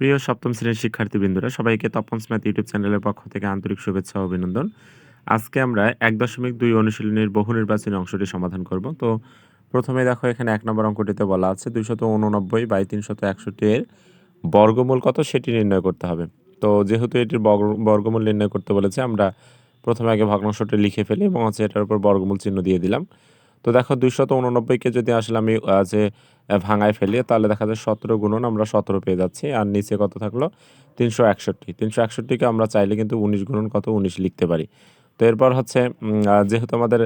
প্রিয় সপ্তম শ্রেণির শিক্ষার্থীবৃন্দরা, সবাইকে তপন স্ম্যাথ ইউটিউব চ্যানেলের পক্ষ থেকে আন্তরিক শুভেচ্ছা অভিনন্দন। আজকে আমরা এক দশমিক দুই অনুশীলনীর বহু নির্বাচনী অংশটি সমাধান করব। তো প্রথমে দেখো, এখানে এক নম্বর অঙ্কটিতে বলা আছে, দুইশত উননব্বই বাই তিনশত একষট্টি এর বর্গমূল কত সেটি নির্ণয় করতে হবে। তো যেহেতু এটির বর্গ- বর্গমূল নির্ণয় করতে বলেছে, আমরা প্রথমে আগে ভগ্নাংশটি লিখে ফেলি এবং হচ্ছে এটার উপর বর্গমূল চিহ্ন দিয়ে দিলাম। তো দেখো দুইশত উননব্বইকে যদি আসলে আমি যে ভাঙায় ফেলি, তাহলে দেখা যায় সতেরো গুণন আমরা সতেরো পেয়ে যাচ্ছি। আর নিচে কত থাকল? তিনশো একষট্টি। তিনশো একষট্টিকে আমরা চাইলে কিন্তু উনিশ গুণন কত? উনিশ লিখতে পারি। তো এরপর হচ্ছে যেহেতু আমাদের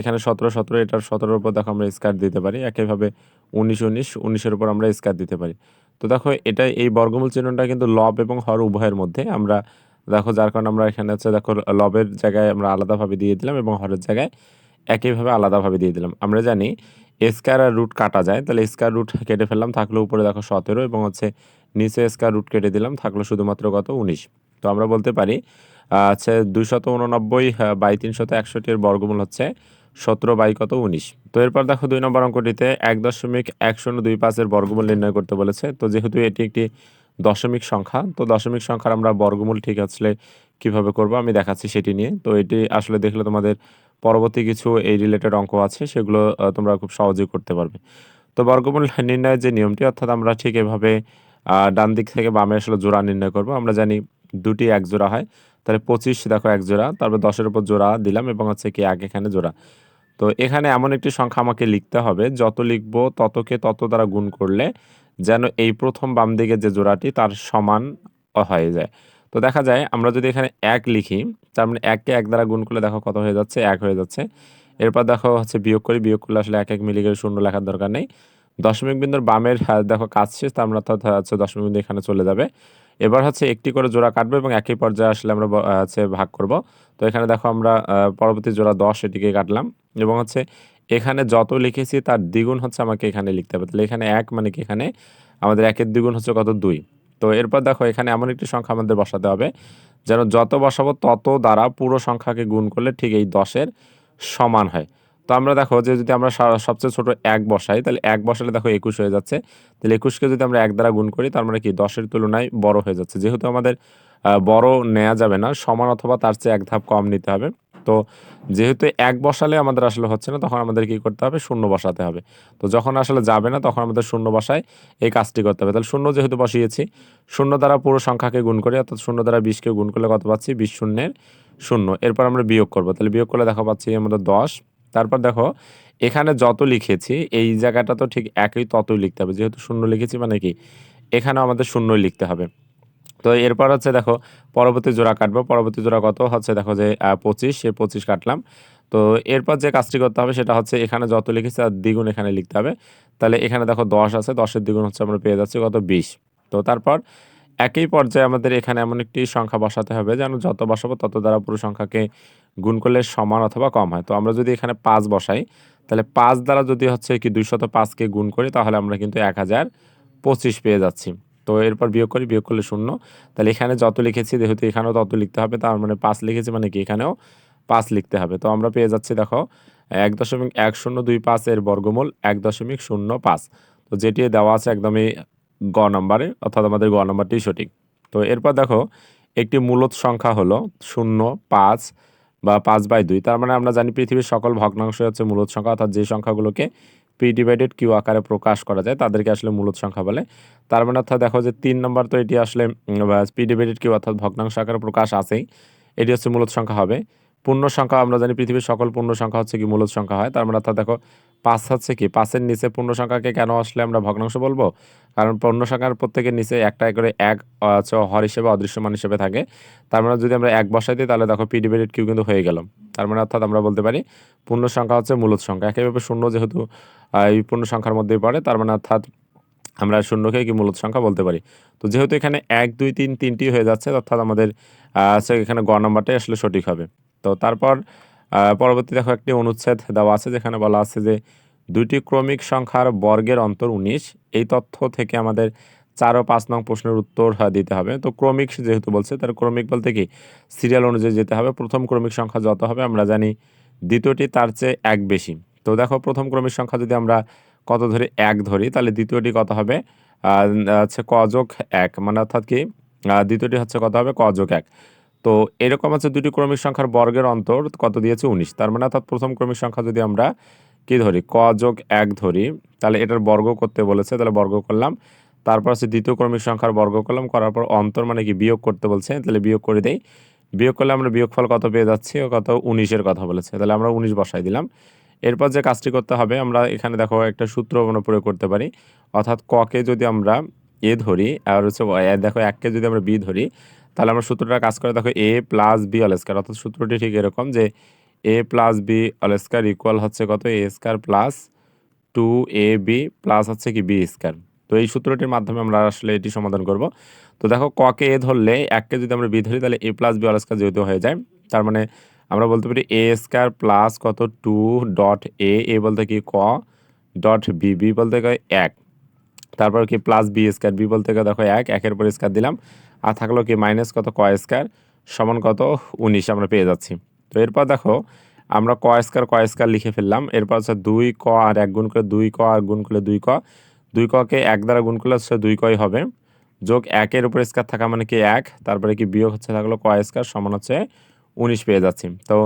এখানে সতেরো সতেরো, এটার সতেরোর উপর দেখো আমরা স্কার দিতে পারি। একইভাবে উনিশ উনিশ, উনিশের উপর আমরা স্কার দিতে পারি। তো দেখো এটা এই বর্গমূল চিহ্নটা কিন্তু লব এবং হর উভয়ের মধ্যে আমরা, দেখো যার কারণে আমরা এখানে হচ্ছে, দেখো লবের জায়গায় আমরা আলাদাভাবে দিয়ে দিলাম এবং হরের জায়গায় একইভাবে আলাদাভাবে দিয়ে দিলাম। আমরা জানি স্কয়ার আর রুট কাটা যায়, তাহলে স্কয়ার রুট কেটে ফেললাম, থাকল উপরে দেখো সতেরো এবং হচ্ছে নিচে স্কয়ার রুট কেটে দিলাম, থাকল শুধুমাত্র কত উনিশ। তো আমরা বলতে পারি আচ্ছা দুইশত উননব্বই বাই তিনশত একষট্টির বর্গমূল হচ্ছে সতেরো বাই কত উনিশ। তো এরপর দেখো দুই নম্বর অঙ্কটিতে এক দশমিক এক শূন্য দুই পাঁচের বর্গমূল নির্ণয় করতে বলেছে। তো যেহেতু এটি একটি দশমিক সংখ্যা, তো দশমিক সংখ্যার আমরা বর্গমূল ঠিক আসলে কীভাবে করব আমি দেখাচ্ছি সেটি নিয়ে। তো এটি আসলে দেখলে তোমাদের পরবর্তী কিছু এই রিলেটেড অঙ্ক আছে, সেগুলো তোমরা খুব সহজেই করতে পারবে। তো বর্গমূল নির্ণয়ের যে নিয়মটি, অর্থাৎ আমরা ঠিক এভাবে ডান দিক থেকে বামে আসলে জোড়া নির্ণয় করব। আমরা জানি দুটি এক জোড়া হয়, তাহলে পঁচিশ দেখো এক জোড়া, তারপর দশের উপর জোড়া দিলাম এবং হচ্ছে কি এক এখানে জোড়া। তো এখানে এমন একটি সংখ্যা আমাকে লিখতে হবে, যত লিখব ততকে তত দ্বারা গুণ করলে যেন এই প্রথম বাম দিকে যে জোড়াটি তার সমান হয়ে যায়। তো দেখা যায় আমরা যদি এখানে এক লিখি, তার মানে এককে এক দ্বারা গুণ করলে দেখো কত হয়ে যাচ্ছে? এক হয়ে যাচ্ছে। এরপর দেখো হচ্ছে বিয়োগ করি, বিয়োগ করলে আসলে এক এক মিলি করে শূন্য লেখার দরকার নেই। দশমিক বিন্দুর বামের দেখো কাজ শেষ, তার আমরা অর্থাৎ হচ্ছে দশমিক বিন্দু এখানে চলে যাবে। এবার হচ্ছে একটি করে জোড়া কাটবো এবং একই পর্যায়ে আসলে আমরা হচ্ছে ভাগ করব। তো এখানে দেখো আমরা পরবর্তী জোড়া দশ এটিকে কাটলাম এবং হচ্ছে এখানে যত লিখেছি তার দ্বিগুণ হচ্ছে আমাকে এখানে লিখতে হবে। তাহলে এখানে এক মানে কি? এখানে আমাদের একের দ্বিগুণ হচ্ছে কত? দুই। তো এরপর দেখো, এখানে এমন একটি সংখ্যা আমাদের বসাতে হবে, যেন যত বসাবো তত দ্বারা পুরো সংখ্যাকে গুণ করলে ঠিক এই দশের সমান হয়। তো আমরা দেখো যে যদি আমরা সবচেয়ে ছোট এক বসাই, তাহলে এক বসালে দেখো একুশ হয়ে যাচ্ছে। তাহলে একুশকে যদি আমরা এক দ্বারা গুণ করি, তার মানে কি? দশের তুলনায় বড় হয়ে যাচ্ছে। যেহেতু আমাদের বড় নেওয়া যাবে না, সমান অথবা তার চেয়ে এক ধাপ কম নিতে হবে। তো যেহেতু এক বসালে আমাদের আসলে হচ্ছে না, তখন আমাদের কি করতে হবে? শূন্য বসাতে হবে। তো যখন আসলে যাবে না, তখন আমাদের শূন্য বসায় এই কাজটি করতে হবে। তাহলে শূন্য যেহেতু বসিয়েছি, শূন্য দ্বারা পুরো সংখ্যাকে গুণ করি, অর্থাৎ শূন্য দ্বারা বিশকে গুণ করলে কত পাচ্ছি? বিশ শূন্যের শূন্য। এরপর আমরা বিয়োগ করব। তাহলে বিয়োগ করলে দেখা পাচ্ছি আমাদের দশ। তারপর দেখো, এখানে যত লিখেছি, এই জায়গাটা তো ঠিক একই ততই লিখতে হবে। যেহেতু শূন্য লিখেছি মানে কি? এখানেও আমাদের শূন্যই লিখতে হবে। তো এরপর হচ্ছে দেখো, পরবর্তী জোড়া কাটবো। পরবর্তী জোড়া কত? হচ্ছে দেখো যে পঁচিশ সে পঁচিশ কাটলাম। তো এরপর যে কাজটি করতে হবে সেটা হচ্ছে এখানে যত লিখেছি তার দ্বিগুণ এখানে লিখতে হবে। তাহলে এখানে দেখো দশ আছে, দশের দ্বিগুণ হচ্ছে আমরা পেয়ে যাচ্ছি কত? বিশ। তো তারপর একই পর্যায়ে আমাদের এখানে এমন একটি সংখ্যা বসাতে হবে যেন যত বসাবো তত দ্বারা পুরো সংখ্যাকে গুণ করলে সমান অথবা কম হয়। তো আমরা যদি এখানে পাঁচ বসাই, তাহলে পাঁচ দ্বারা যদি হচ্ছে কি দুইশত পাঁচকে গুণ করি, তাহলে আমরা কিন্তু এক হাজার পঁচিশ পেয়ে যাচ্ছি। তো এরপর বিয়োগ করি, বিয়োগ করলে শূন্য। তাহলে এখানে যত লিখেছি, যেহেতু এখানেও তত লিখতে হবে, তার মানে পাঁচ লিখেছি মানে কি? এখানেও পাঁচ লিখতে হবে। তো আমরা পেয়ে যাচ্ছি, দেখো, এক দশমিক এক শূন্য দুই পাঁচ এর বর্গমূল এক দশমিক শূন্য পাঁচ। তো যেটি দেওয়া আছে একদমই গ নম্বরে, অর্থাৎ আমাদের গ নম্বরটি সঠিক। তো এরপর দেখো, একটি মূলত সংখ্যা হলো শূন্য পাঁচ বা পাঁচ বাই দুই। তার মানে আমরা জানি পৃথিবীর সকল ভগ্নাংশ হচ্ছে মূলত সংখ্যা, অর্থাৎ যে সংখ্যাগুলোকে পি ডিভাইডেড কিউ আকারে প্রকাশ করা যায়, তাদেরকে আসলে মূলত সংখ্যা বলে। তার মানে অর্থাৎ দেখো যে তিন নম্বর তো এটি আসলে পি ডিভাইডেড কিউ অর্থাৎ ভগ্নাংশ আকারে প্রকাশ আছেই, এটি হচ্ছে মূলত সংখ্যা হবে। পূর্ণ সংখ্যা আমরা জানি পৃথিবীর সকল পূর্ণ সংখ্যা হচ্ছে কি মূলত সংখ্যা হয়। তার মানে অর্থাৎ দেখো পাঁচ হচ্ছে কি? পাঁচের নিচে পূর্ণ সংখ্যাকে কেন আসলে আমরা ভগ্নাংশ বলব? কারণ পূর্ণ সংখ্যার প্রত্যেকের নিচে একটা করে এক হর হিসেবে, অদৃশ্যমান হিসেবে থাকে। তার মানে যদি আমরা এক বসাই দিই, তাহলে দেখো পি কিউ কিন্তু হয়ে গেল। তার মানে অর্থাৎ আমরা বলতে পারি, পূর্ণ সংখ্যা হচ্ছে মূলত সংখ্যা। একইভাবে শূন্য যেহেতু এই পূর্ণ সংখ্যার মধ্যেই পড়ে, তার মানে অর্থাৎ আমরা শূন্যকে কি মূলত সংখ্যা বলতে পারি। তো যেহেতু এখানে এক, দুই, তিন, তিনটি হয়ে যাচ্ছে, অর্থাৎ আমাদের এখানে গ নম্বরটাই আসলে সঠিক হবে। তো তারপর পরবর্তী দেখো একটি অনুচ্ছেদ দেওয়া আছে যেখানে বলা আছে যে দুইটি ক্রমিক সংখ্যার বর্গের অন্তর উনিশ। এই তথ্য থেকে আমাদের চার ও পাঁচ নং প্রশ্নের উত্তর দিতে হবে। তো ক্রমিক যেহেতু বলছে, তার ক্রমিক বলতে কি? সিরিয়াল অনুযায়ী যেতে হবে। প্রথম ক্রমিক সংখ্যা যত হবে, আমরা জানি দ্বিতীয়টি তার চেয়ে এক বেশি। তো দেখো, প্রথম ক্রমিক সংখ্যা যদি আমরা কত ধরি? এক ধরি, তাহলে দ্বিতীয়টি কত হবে? হচ্ছে ক যোগ এক। মানে অর্থাৎ কি? দ্বিতীয়টি হচ্ছে কত হবে? ক যোগ এক। তো এরকম হচ্ছে দুটি ক্রমিক সংখ্যার বর্গের অন্তর, কত দিয়েছে? উনিশ। তার মানে অর্থাৎ প্রথম ক্রমিক সংখ্যা যদি আমরা কি ধরি? ক যোগ এক ধরি, তাহলে এটার বর্গ করতে বলেছে, তাহলে বর্গ করলাম। তারপর হচ্ছে দ্বিতীয় ক্রমিক সংখ্যার বর্গ করলাম, করার পর অন্তর মানে কি বিয়োগ করতে বলছে, তাহলে বিয়োগ করে দেই। বিয়োগ করলে আমরা বিয়োগফল কত পেয়ে যাচ্ছি? ও কত? উনিশের কথা বলেছে, তাহলে আমরা উনিশ বসাই দিলাম। এরপর যে কাজটি করতে হবে, আমরা এখানে দেখো একটা সূত্র আমরা প্রয়োগ করতে পারি। অর্থাৎ ককে যদি আমরা এ ধরি, আর হচ্ছে দেখো এককে যদি আমরা বি ধরি তাহলে আমরা সূত্রটা কাজ করে দেখো A plus B whole square অর্থাৎ সূত্রটি ঠিক এরকম যে A plus B whole square equal হচ্ছে কত? A square plus two A B plus হচ্ছে কি বি স্কয়ার তো এই সূত্রটির মাধ্যমে আমরা আসলে এটি সমাধান করব। তো দেখো ককে এ ধরলে এককে যদি আমরা বি ধরি, তাহলে A plus B whole square যেহেতু হয়ে যায়, তার মানে আমরা বলতে পারি এ স্কয়ার প্লাস কত? টু ডট এ এ বলতে কি ক? ডট বি বি বলতে এক। তারপর কি প্লাস বি স্কয়ার বি বলতে গিয়ে দেখো এক, একের পর স্কয়ার দিলাম। আর থাকল কি মাইনাস কত? ক স্কয়ার সমান কত? উনিশ আমরা পেয়ে যাচ্ছি। তো এরপর দেখো, আমরা ক স্কয়ার ক স্কয়ার লিখে ফেললাম। এরপর হচ্ছে দুই ক আর এক গুণ করে দুই ক আর গুণ করলে দুই ক। দুই ককে এক দ্বারা গুণ করলে হচ্ছে দুই কই হবে। যোগ একের উপর স্কয়ার থাকা মানে কি এক? তারপরে কি বিয়োগ হচ্ছে থাকল ক স্কয়ার সমান হচ্ছে উনিশ পেয়ে যাচ্ছি। তো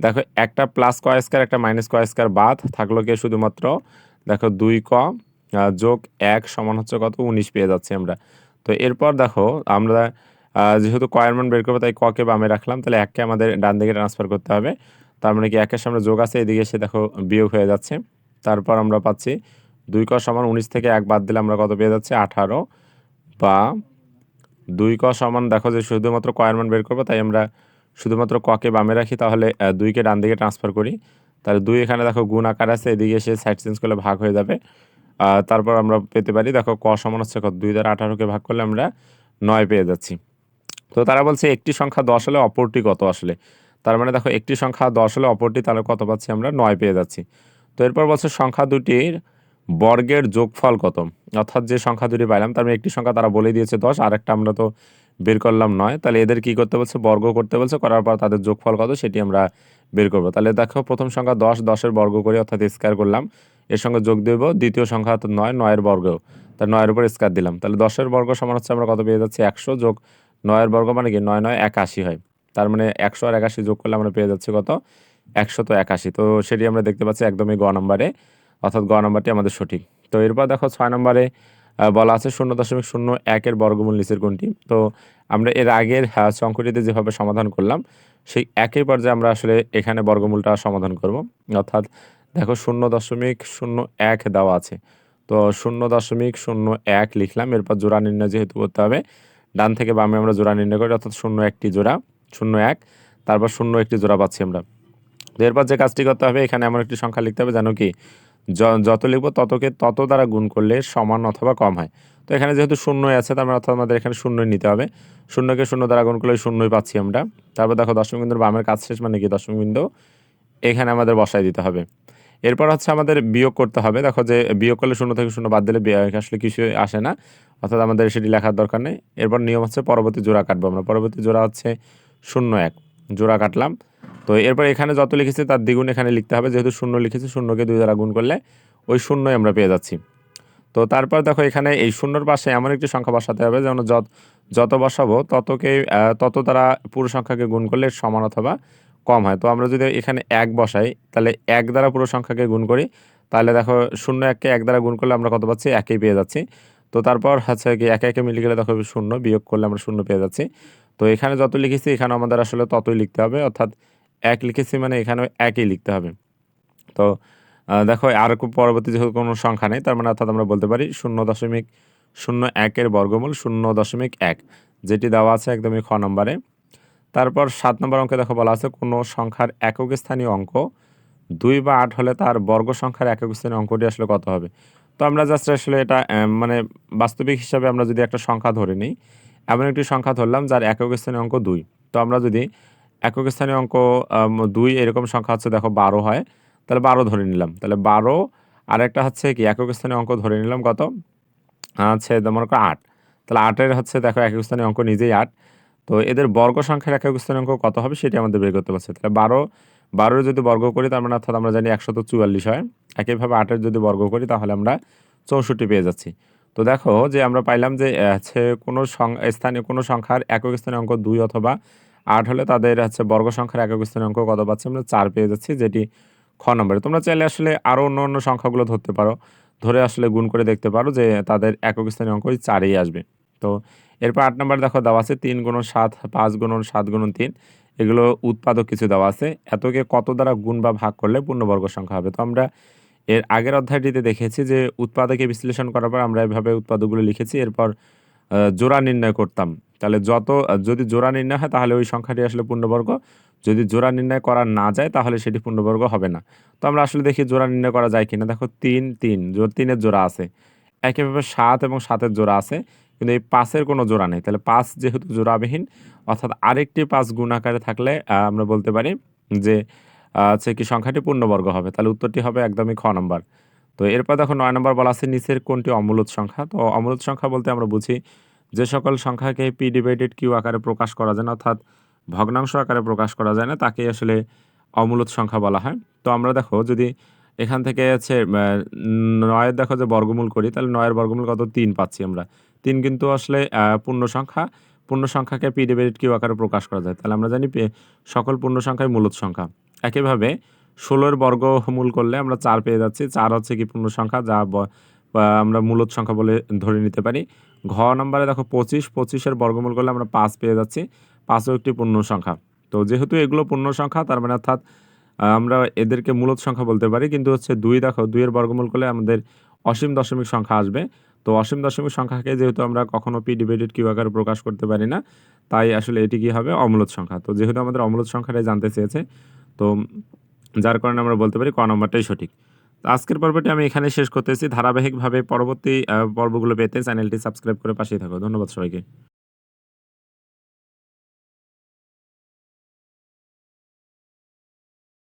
দেখো, একটা প্লাস ক স্কয়ার একটা মাইনাস ক স্কয়ার বাদ থাকল কি শুধুমাত্র, দেখো দুই ক যোগ এক সমান হচ্ছে কত? উনিশ পেয়ে যাচ্ছি আমরা। তো এরপর দেখো, আমরা যেহেতু কয়ের মান বের করব, তাই ককে বামে রাখলাম, তাহলে এককে আমাদের ডান দিকে ট্রান্সফার করতে হবে। তার মানে কি, একের সামনে যোগ আছে, এদিকে এসে দেখো বিয়োগ হয়ে যাচ্ছে। তারপর আমরা পাচ্ছি দুই ক সমান উনিশ থেকে এক বাদ দিলে আমরা কত পেয়ে যাচ্ছি? আঠারো। বা দুই ক সমান দেখো যে শুধুমাত্র কয়ের মান বের করব, তাই আমরা শুধুমাত্র ককে বামে রাখি, তাহলে দুইকে ডান দিকে ট্রান্সফার করি। তাহলে দুই এখানে দেখো গুণ আকার আছে, এদিকে এসে সাইড চেঞ্জ করলে ভাগ হয়ে যাবে। তারপর আমরা পেতে পারি, দেখো, ক সমান হচ্ছে কত? দুই দ্বারা আঠারোকে ভাগ করলে আমরা নয় পেয়ে যাচ্ছি। তো তারা বলছে একটি সংখ্যা দশ হলে অপরটি কত আসলে? তার মানে দেখো, একটি সংখ্যা দশ হলে অপরটি, তাহলে কত পাচ্ছি আমরা? নয় পেয়ে যাচ্ছি। তো এরপর বলছে সংখ্যা দুটির বর্গের যোগফল কত? অর্থাৎ যে সংখ্যা দুটি পাইলাম, তার মানে একটি সংখ্যা তারা বলে দিয়েছে দশ, আর একটা আমরা তো বের করলাম নয়। তাহলে এদের কি করতে বলছে? বর্গ করতে বলছে, করার পর তাদের যোগফল কত? সেটি আমরা বের করব। তাহলে দেখো, প্রথম সংখ্যা দশ, দশের বর্গ করি, অর্থাৎ স্কয়ার করলাম। এর সঙ্গে যোগ দেব। দ্বিতীয় সংখ্যা অর্থাৎ নয়, নয়ের বর্গ তার নয়ের উপর স্কয়ার দিলাম। তাহলে দশের বর্গ সমান হচ্ছে আমরা কত পেয়ে যাচ্ছি? একশো যোগ নয়ের বর্গ মানে কি? নয় নয়, একাশি হয়। তার মানে একশো আর একাশি যোগ করলে আমরা পেয়ে যাচ্ছি কত? একশো তো একাশি। তো সেটি আমরা দেখতে পাচ্ছি একদমই গ নম্বরে। অর্থাৎ গ নম্বরটি আমাদের সঠিক। তো এরপর দেখো ছয় নম্বরে বলা আছে শূন্য দশমিক শূন্য একের বর্গমূল নিচের কোনটি? তো আমরা এর আগের অঙ্কটিতে যেভাবে সমাধান করলাম, সেই একই পর্যায়ে আমরা আসলে এখানে বর্গমূলটা সমাধান করব। অর্থাৎ দেখো শূন্য দশমিক শূন্য এক দেওয়া আছে। তো শূন্য দশমিক শূন্য এক লিখলাম, এরপর জোড়া নির্ণয় যেহেতু করতে হবে, ডান থেকে বামে আমরা জোড়া নির্ণয় করি, অর্থাৎ শূন্য একটি জোড়া, শূন্য এক, তারপর শূন্য একটি জোড়া পাচ্ছি আমরা। তো এরপর যে কাজটি করতে হবে, এখানে এমন একটি সংখ্যা লিখতে হবে জানো কি যত লিখব ততকে তত দ্বারা গুণ করলে সমান অথবা কম হয়। তো এখানে যেহেতু শূন্যই আছে, তার মানে অর্থাৎ আমাদের এখানে শূন্যই নিতে হবে। শূন্যকে শূন্য দ্বারা গুণ করলে শূন্যই পাচ্ছি আমরা। তারপর দেখো দশমিক বিন্দুর বামের কাজ শেষ মানে কি? দশমিক বিন্দু এখানে আমাদের বসাই দিতে হবে। এরপর হচ্ছে আমাদের বিয়োগ করতে হবে। দেখো যে বিয়োগ করলে শূন্য থেকে শূন্য বাদ দিলে আসলে কিছু আসে না। অর্থাৎ আমাদের সেটি লেখার দরকার নেই। এরপর নিয়ম হচ্ছে পরবর্তী জোড়া কাটবো আমরা। পরবর্তী জোড়া হচ্ছে শূন্য এক। জোড়া কাটলাম। তো এরপর এখানে যত লিখেছি তার দ্বিগুণ এখানে লিখতে হবে। যেহেতু শূন্য লিখেছি, শূন্যকে দুই দ্বারা গুণ করলে ওই শূন্যই আমরা পেয়ে যাচ্ছি। তো তারপর দেখো এখানে এই শূন্যর পাশে এমন একটি সংখ্যা বসাতে হবে যেমন যত যত বসাবো ততকে তত দ্বারা পুরো সংখ্যাকে গুণ করলে সমান অথবা কম হয়। তো আমরা যদি এখানে এক বসাই, তাহলে এক দ্বারা পুরো সংখ্যাকে গুণ করি, তাহলে দেখো শূন্য এককে এক দ্বারা গুণ করলে আমরা কত পাচ্ছি? একই পেয়ে যাচ্ছি। তো তারপর হচ্ছে কি একে একে মিলে গেলে দেখো শূন্য বিয়োগ করলে আমরা শূন্য পেয়ে যাচ্ছি। তো এখানে যত লিখেছি এখানে আমাদের আসলে ততই লিখতে হবে, অর্থাৎ এক লিখেছি মানে এখানেও একই লিখতে হবে। তো দেখো আর পরবর্তী যেহেতু কোনো সংখ্যা নেই, তার মানে অর্থাৎ আমরা বলতে পারি শূন্য দশমিক শূন্য একের বর্গমূল শূন্য দশমিক এক, যেটি দেওয়া আছে একদমই খ নম্বরে। তারপর সাত নম্বর অঙ্কে দেখো বলা আছে, কোনো সংখ্যার একক স্থানীয় অঙ্ক। দুই বা আট হলে তার বর্গ সংখ্যার একক স্থানীয় অঙ্কটি আসলে কত হবে? তো আমরা জাস্ট আসলে এটা মানে বাস্তবিক হিসাবে আমরা যদি একটা সংখ্যা ধরে নিই, এমন একটি সংখ্যা ধরলাম যার একক স্থানীয় অঙ্ক দুই। তো আমরা যদি একক স্থানীয় অঙ্ক দুই এরকম সংখ্যা হচ্ছে দেখো বারো হয়, তাহলে বারো ধরে নিলাম। তাহলে বারো আর একটা হচ্ছে কি, একক স্থানীয় অঙ্ক ধরে নিলাম কত? আছে মনে করো আট। তাহলে আটের হচ্ছে দেখো একক স্থানীয় অঙ্ক নিজেই আট। তো এদের বর্গ সংখ্যার একক স্থানীয় অঙ্ক কত হবে সেটি আমাদের বের করতে পারছে। তাহলে বারো, বারোর যদি বর্গ করি, তার মানে অর্থাৎ আমরা জানি একশত চুয়াল্লিশ হয়। একইভাবে আটের যদি বর্গ করি, তাহলে আমরা চৌষট্টি পেয়ে যাচ্ছি। তো দেখো যে আমরা পাইলাম যে হচ্ছে কোনো সং- স্থানীয় কোনো সংখ্যার একক স্থানীয় অঙ্ক দুই অথবা আট হলে তাদের হচ্ছে বর্গ সংখ্যার একক স্থানীয় অঙ্ক কত পাচ্ছি? আমরা চার পেয়ে যাচ্ছি, যেটি খ নম্বরে। তোমরা চাইলে আসলে আরও অন্য অন্য সংখ্যাগুলো ধরতে পারো। ধরে আসলে গুণ করে দেখতে পারো যে তাদের একক স্থানীয় অঙ্ক ওই চারেই আসবে। তো এরপর আট নম্বর দেখো দেওয়া আছে তিন গুণন সাত, পাঁচ গুণন সাত গুণন তিন। এগুলো উৎপাদক কিছু দেওয়া আছে। এতকে কত দ্বারা গুণ বা ভাগ করলে পূর্ণবর্গ সংখ্যা হবে? তো আমরা এর আগের অধ্যায়টিতে দেখেছি যে উৎপাদকে বিশ্লেষণ করার পর আমরা এভাবে উৎপাদকগুলো লিখেছি। এরপর জোড়া নির্ণয় করতাম। তাহলে যত, যদি জোড়া নির্ণয় হয় তাহলে ওই সংখ্যাটি আসলে পূর্ণবর্গ। যদি জোড়া নির্ণয় করা না যায় তাহলে সেটি পূর্ণবর্গ হবে না। তো আমরা আসলে দেখি জোড়া নির্ণয় করা যায় কিনা। দেখো তিন তিন, তিনের জোড়া আছে। একইভাবে সাত এবং সাতের জোড়া আছে। কিন্তু এই পাঁচের কোনো জোড়া নেই। তাহলে পাঁচ যেহেতু জোড়াবিহীন, অর্থাৎ আরেকটি পাঁচ গুণ আকারে থাকলে আমরা বলতে পারি যে হচ্ছে কি সংখ্যাটি পূর্ণবর্গ হবে। তাহলে উত্তরটি হবে একদমই খ নম্বর। তো এরপর দেখো নয় নম্বর বলা আছে নিচের কোনটি অমূলত সংখ্যা। তো অমূলত সংখ্যা বলতে আমরা বুঝি যে সকল সংখ্যাকে পি ডিভাইডেড কিউ আকারে প্রকাশ করা যায় না, অর্থাৎ ভগ্নাংশ আকারে প্রকাশ করা যায় না তাকে আসলে অমূলত সংখ্যা বলা হয়। তো আমরা দেখো যদি এখান থেকে হচ্ছে নয়ের দেখো যে বর্গমূল করি, তাহলে নয়ের বর্গমূল কত? তিন পাচ্ছি আমরা। তিন কিন্তু আসলে পূর্ণ সংখ্যা পূর্ণ সংখ্যাকে পি ডিভাইডেড কিউ আকারে প্রকাশ করা যায়। তাহলে আমরা জানি সকল পূর্ণ সংখ্যাই মূলত সংখ্যা। একইভাবে ষোলোর বর্গমূল করলে আমরা চার পেয়ে যাচ্ছি। চার হচ্ছে কি পূর্ণ সংখ্যা যা আমরা মূলত সংখ্যা বলে ধরে নিতে পারি। ঘ নম্বরে দেখো পঁচিশ। পঁচিশের বর্গমূল করলে আমরা পাঁচ পেয়ে যাচ্ছি। পাঁচও একটি পূর্ণ সংখ্যা তো যেহেতু এগুলো পূর্ণ সংখ্যা তার মানে অর্থাৎ আমরা এদেরকে মূলত সংখ্যা বলতে পারি। কিন্তু হচ্ছে দুই দেখো, দুইয়ের বর্গমূল করলে আমাদের অসীম দশমিক সংখ্যা আসবে। তো অসীম দশমিক সংখ্যাকে যেহেতু আমরা কখনো পি ডিভাইডেড কিউ আকারে প্রকাশ করতে পারি না, তাই আসলে এটি কি হবে? অমূলত সংখ্যা। তো যেহেতু আমাদের অমূলত সংখ্যাটাই জানতে চেয়েছে, তো যার কারণে আমরা বলতে পারি ক নম্বরটাই সঠিক। তো আজকের পর্বটি আমি এখানে শেষ করতেছি। ধারাবাহিকভাবে পরবর্তী পর্বগুলো পেতে চ্যানেলটি সাবস্ক্রাইব করে পাশেই থাকো। ধন্যবাদ সবাইকে।